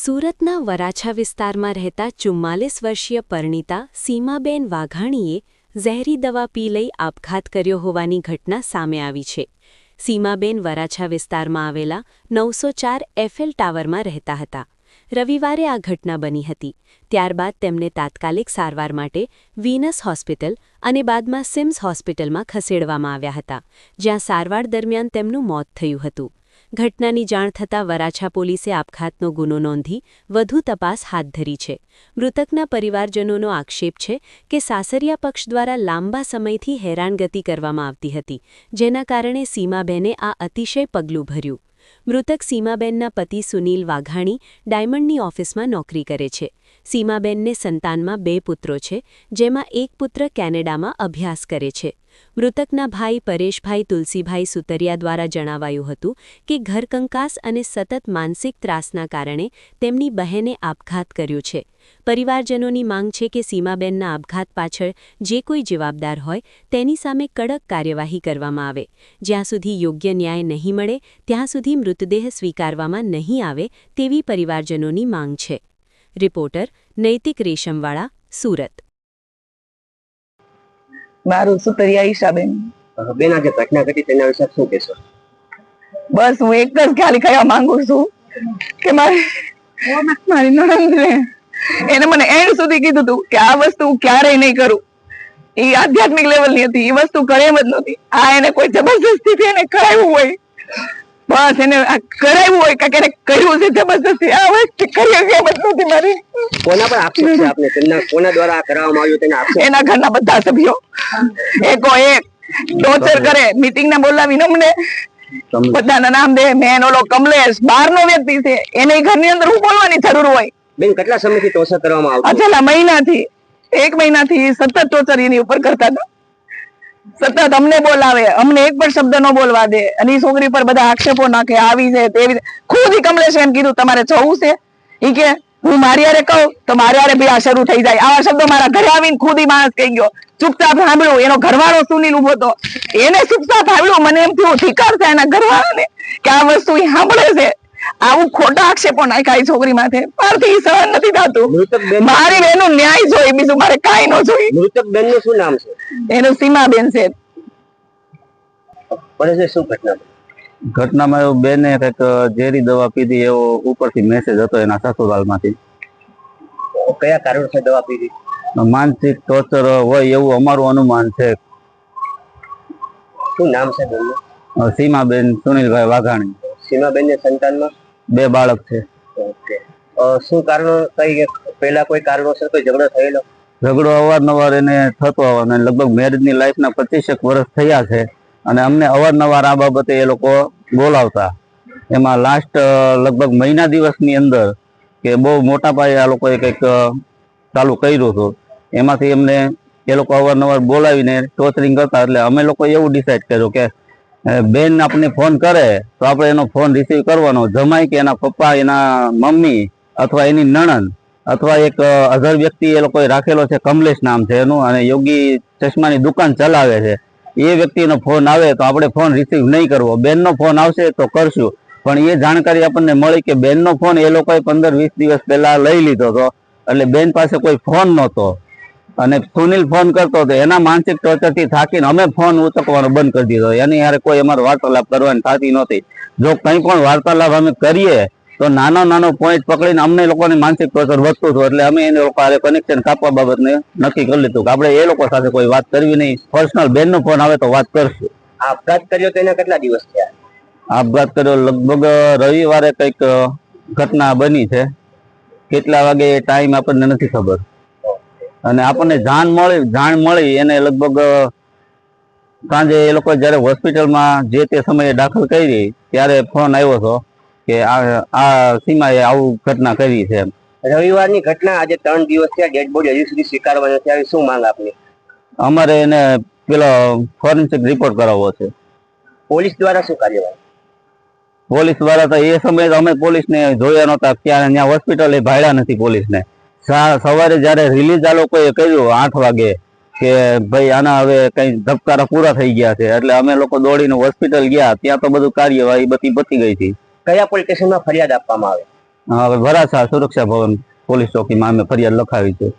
સુરતના વરાછા વિસ્તારમાં રહેતા ચુમ્માલીસ વર્ષીય પરિણીતા સીમાબેન વાઘાણીએ ઝેરી દવા પી લઈ આપઘાત કર્યો હોવાની ઘટના સામે આવી છે. સીમાબેન વરાછા વિસ્તારમાં આવેલા નવસો ચાર એફએલ ટાવરમાં રહેતા હતા. રવિવારે આ ઘટના બની હતી. ત્યારબાદ તેમને તાત્કાલિક સારવાર માટે વીનસ હોસ્પિટલ અને બાદમાં સિમ્સ હોસ્પિટલમાં ખસેડવામાં આવ્યા હતા, જ્યાં સારવાર દરમિયાન તેમનું મોત થયું હતું. ઘટનાની જાણ થતાં વરાછા પોલીસે આપઘાતનો ગુનો નોંધી વધુ તપાસ હાથ ધરી છે. મૃતકના પરિવારજનોનો આક્ષેપ છે કે સાસરિયા પક્ષ દ્વારા લાંબા સમયથી હેરાનગતિ કરવામાં આવતી હતી, જેના કારણે સીમાબેને આ અતિશય પગલું ભર્યું. મૃતક સીમાબેનના પતિ સુનીલ વાઘાણી ડાયમંડની ઓફિસમાં નોકરી કરે છે. સીમાબેનને સંતાનમાં બે પુત્રો છે, જેમાં એક પુત્ર કેનેડામાં અભ્યાસ કરે છે. મૃતકના ભાઈ પરેશભાઈ તુલસીભાઈ સુતરિયા દ્વારા જણાવાયું હતું કે ઘરકંકાસ અને સતત માનસિક ત્રાસના કારણે તેમની બહેને આપઘાત કર્યો છે. પરિવારજનોની માંગ છે કે સીમાબેનના આપઘાત પાછળ જે કોઈ જવાબદાર હોય તેની સામે કડક કાર્યવાહી કરવામાં આવે. જ્યાં સુધી યોગ્ય ન્યાય નહીં મળે, ત્યાં સુધી મૃતદેહ સ્વીકારવામાં નહીં આવે તેવી પરિવારજનોની માંગ છે. રિપોર્ટર નૈતિક રેશમવાળા સુરત. મારું સુતરિયા ઈશાબેન? બેન આજે ઘટના ઘટી તેના વિશે શું કહેશો? બસ હું એક જ ખાલી કહેવા માંગુ છું કે મારી મારી નણંદને એને મને એન્ડ સુધી કીધું હતું કે આ વસ્તુ હું ક્યારેય નહીં કરું. એ આધ્યાત્મિક લેવલની હતી એ વસ્તુ કરે એમ જ નહોતી. આ એને કોઈ જબરજસ્તી એને કરાવ્યું હોય બસ એને કરાવ્યું હોય કે એને કર્યું છે જબરદસ્તી આ વસ્તુ કરી એમ જ નહોતી મારી. કોના પર આક્ષેપ છે આપને? તેમના કોના દ્વારા આ કરાવવામાં આવ્યું તેના આક્ષેપ? એના ઘરના બધા સભ્યો. એકો એક. ટોર્ચર કરે. મીટિંગ ના બોલાવીને અમને બધાના નામ દે. મેન ઓલો કમલેશ બહાર નો વ્યક્તિ છે. એને ઘરની અંદર હું બોલવાની જરૂર હોય. બેન કેટલા સમયથી ટોર્ચર કરવામાં આવતું? છેલ્લા મહિનાથી એક મહિનાથી સતત ટોર્ચર એની ઉપર કરતા હતા. સતત અમને બોલાવે, અમને એક પણ શબ્દ ન બોલવા દે. અને છોકરી પર બધા આક્ષેપો નાખે, આવી છે, તેવી ખુદ કમલેશ એમ કીધું, તમારે જવું છે? ઈ કે, હું મારી હારે કહું તો મારી હારે બી આ શરૂ થઈ જાય. આવા શબ્દો મારા ઘરે આવીને ખુદ માણસ કહી ગયો. ચૂપચાપ સાંભળ્યું એનો ઘરવાળો સુનીલ ઊભો હતો. એને ચૂપચાપ સાંભળ્યું, મને એમ થયું ઠીકર છે એના ઘરવાળાને કે આ વસ્તુ સાંભળે છે. આવું ખોટા આક્ષેપો નાખ્યા છોકરી માથે. મારથી સહન નથી થતું. મારી બેનનું ન્યાય જોઈએ બીજું મારે કઈ ન જોઈએ મૃતક બેનનું શું નામ છે? એનું સીમાબેન છે. છે શું ઘટના ઘટનામાં એવું બેને કંઈક ઝેરી દવા પીધી એવો ઉપરથી મેસેજ હતો એના સસુરાલમાંથી. કયા કારણોસર દવા પીધી? માનસિક ટોર્ચર હોય એવું અમારું અનુમાન છે. શું નામ છે બેનનું? સીમા સીમાબેન સુનિલભાઈ વાઘાણી. સીમાબેન ને સંતાનમાં? બે બાળક છે. ઓકે. શું કારણો કઈ પહેલા કોઈ કારણોસર કોઈ ઝઘડો થયેલો? ઝઘડો અવારનવાર એને થતો આવવાનો અને લગભગ મેરેજની લાઈફના પચીસેક વર્ષ થયા છે અને અમને અવારનવાર આ બાબતે એ લોકો બોલાવતા. એમાં લાસ્ટ લગભગ મહિના દિવસની અંદર કે બહુ મોટા પાયે આ લોકોએ કંઈક ચાલુ કર્યું હતું. એમાંથી એમને એ લોકો અવારનવાર બોલાવીને ટોચરિંગ કરતા એટલે અમે લોકો એવું ડિસાઈડ કર્યું કે બેન આપણને ફોન કરે, તો આપણે એનો ફોન રિસીવ કરવાનો. જમાય કે એના પપ્પા, એના મમ્મી અથવા એની નણંદ અથવા એક અધર વ્યક્તિ એ લોકોએ રાખેલો છે, કમલેશ નામ છે એનું, અને યોગી ચશ્માની દુકાન ચલાવે છે. એ વ્યક્તિનો ફોન આવે તો આપણે ફોન રિસીવ નહીં કરવો. બેનનો ફોન આવશે તો કરશું. પણ એ જાણકારી આપણને મળી કે બેનનો ફોન એ લોકોએ પંદર વીસ દિવસ પહેલા લઈ લીધો હતો. એટલે બેન પાસે કોઈ ફોન નહોતો. અને સુનિલ ફોન કરતો હતો. એના માનસિક ટોર્ચરથી થાકીને અમે ફોન ઉચકવાનો બંધ કરી દીધો. એની હારે કોઈ અમારે વાર્તાલાપ કરવાની થતી નહોતી. જો કંઈ પણ વાર્તાલાપ અમે કરીએ તો નાનો નાનો પોઈન્ટ પકડીને અમને લોકોને માનસિક ટોર્ચર વધતું હતું. એટલે અમે એને લોકો કનેક્શન કાપવા બાબતને નક્કી કરી લીધું કે આપણે એ લોકો સાથે કોઈ વાત કરવી નહીં. પર્સનલ બેનનો ફોન આવે તો વાત કરશું. આ આપઘાત કર્યો તેના કેટલા દિવસ થયા? આપઘાત કર્યો લગભગ રવિવારે કંઈક ઘટના બની છે. કેટલા વાગે ટાઈમ આપણને નથી ખબર. અને આપણને જાણ મળી જાણ મળી એને લગભગ સાંજે એ લોકો જ્યારે હોસ્પિટલમાં જે તે સમયે દાખલ કરી ત્યારે ફોન આવ્યો હતો કે આ આ સીમાએ આવું ઘટના કરી છે. રવિવારની ઘટના આજે ત્રણ દિવસ થયા ડેડ બોડી હજી સુધી સ્વીકારવા નથી આવી. શું માંગ આપની? અમારે એને પેલો ફોરેન્સિક રિપોર્ટ કરાવવો છે. પોલીસ દ્વારા શું કાર્યવાહી? પોલીસ દ્વારા તો એ સમયે અમે પોલીસને જોયા નહોતા ત્યાં ત્યાં હોસ્પિટલ એ ભાડ્યા નથી પોલીસને. સવારે જ્યારે રિલીઝ આ લોકોએ કર્યું આઠ વાગે કે ભાઈ આના હવે કઈ ધબકારા પૂરા થઈ ગયા છે એટલે અમે લોકો દોડીને હોસ્પિટલ ગયા ત્યાં તો બધું કાર્યવાહી બધી પતી ગઈ હતી. કયા પોલીસ સ્ટેશનમાં ફરિયાદ આપવામાં આવે? હવે વરાછા સુરક્ષા ભવન પોલીસ ચોકીમાં અમે ફરિયાદ લખાવી છે.